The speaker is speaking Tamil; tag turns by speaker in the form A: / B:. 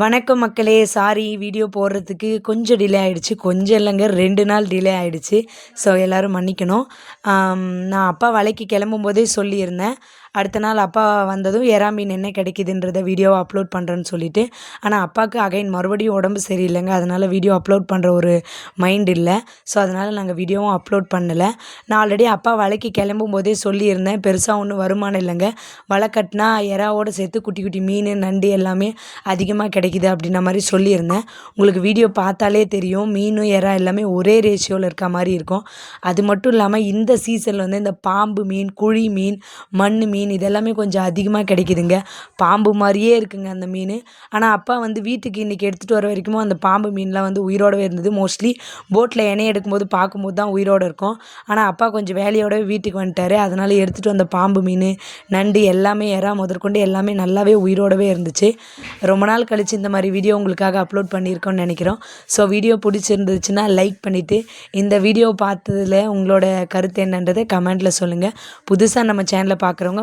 A: வணக்கம் மக்களே. சாரி வீடியோ போடுறதுக்கு கொஞ்சம் டிலே ஆகிடுச்சு கொஞ்சம் இல்லைங்க ரெண்டு நாள் டிலே ஆகிடுச்சு ஸோ எல்லோரும் மன்னிக்கணும். நான் அப்பா வலைக்கு கிளம்பும் போதே சொல்லியிருந்தேன். அடுத்த நாள் அப்பா வந்ததும் எறா மீன் என்ன கிடைக்குதுன்றத வீடியோவை அப்லோட் பண்ணுறேன்னு சொல்லிட்டு. ஆனால் அப்பாவுக்கு அகைன் மறுபடியும் உடம்பு சரியில்லைங்க. அதனால் வீடியோ அப்லோட் பண்ணுற ஒரு மைண்ட் இல்லை. ஸோ அதனால் நாங்கள் வீடியோவும் அப்லோட் பண்ணலை. நான் ஆல்ரெடி அப்பா வலைக்கு கிளம்பும் போதே சொல்லியிருந்தேன். பெருசாக ஒன்றும் வருமானம் இல்லைங்க. வலை கட்டினா எறாவோட சேர்த்து குட்டி குட்டி மீன் நண்டு எல்லாமே அதிகமாக கிடைக்குது அப்படின்ன மாதிரி சொல்லியிருந்தேன். உங்களுக்கு வீடியோ பார்த்தாலே தெரியும். மீனும் எறா எல்லாமே ஒரே ரேஷியோவில் இருக்க மாதிரி இருக்கும். அது மட்டும் இல்லாமல் இந்த சீசனில் வந்து இந்த பாம்பு மீன் குழி மீன் மண் மீன் மீன் இதெல்லாமே கொஞ்சம் அதிகமாக கிடைக்குதுங்க. பாம்பு மாதிரியே இருக்குங்க அந்த மீன். ஆனால் அப்பா வந்து வீட்டுக்கு இன்றைக்கி எடுத்துகிட்டு வர வரைக்கும் அந்த பாம்பு மீன்லாம் வந்து உயிரோடவே இருந்தது. மோஸ்ட்லி போட்டில் எண்ணெய் எடுக்கும்போது பார்க்கும்போது தான் உயிரோடு இருக்கும். ஆனால் அப்பா கொஞ்சம் வேலையோடவே வீட்டுக்கு வந்துட்டார். அதனால் எடுத்துகிட்டு வந்த பாம்பு மீன் நண்டு எல்லாமே எறா முதற்கொண்டு எல்லாமே நல்லாவே உயிரோடவே இருந்துச்சு. ரொம்ப நாள் கழித்து இந்த மாதிரி வீடியோ உங்களுக்காக அப்லோட் பண்ணியிருக்கோம்னு நினைக்கிறோம். ஸோ வீடியோ பிடிச்சிருந்துச்சுன்னா லைக் பண்ணிவிட்டு இந்த வீடியோ பார்த்ததுல உங்களோட கருத்து என்னன்றதை கமெண்ட்டில் சொல்லுங்கள் புதுசாக நம்ம சேனலை பார்க்குறவங்க